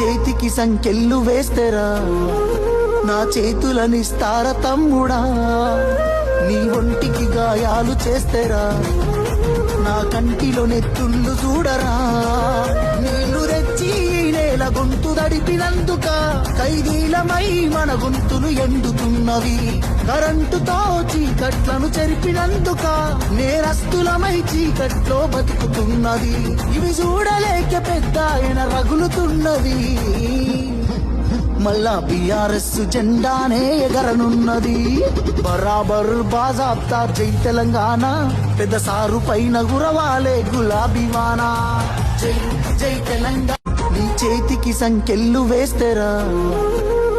చేతికి సంకెళ్ళు వేస్తేరా? నా చేతులనిస్తార తమ్ముడా? నీ ఒంటికి గాయాలు చేస్తేరా? నా కంటిలో నెత్తుళ్ళు చూడరా? నీళ్ళు తెచ్చి నేల గొంతు దడిపినందుక ఖైదీలమై మన గొంతులు ఉన్నవి. కరెంటుతో చీకట్లను చెరిపినందుక నేరస్తులమై చీకట్లో బతుకుతున్నది. ఇవి చూడలేక పెద్ద ఆయన రగులుతున్నది. మళ్ళా బీఆర్ఎస్ జెండానే ఎగరనున్నది. బరాబర్ బాజాబ్తా జై తెలంగాణ. పెద్ద సారు పైన గురవాలే గులాబీవానా. జై జై తెలంగాణ. నీ చేతికి సంకెళ్ళు వేస్తేరా.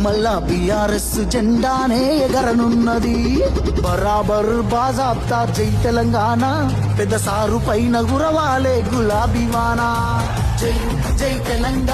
మళ్ళా బీఆర్ఎస్ జెండానే ఎగరనున్నది. బరాబర్ బాజాబ్తా జై తెలంగాణ. పెద్ద సారు పైన గురవాలే గులాబీవానా జై జై తెలంగాణ.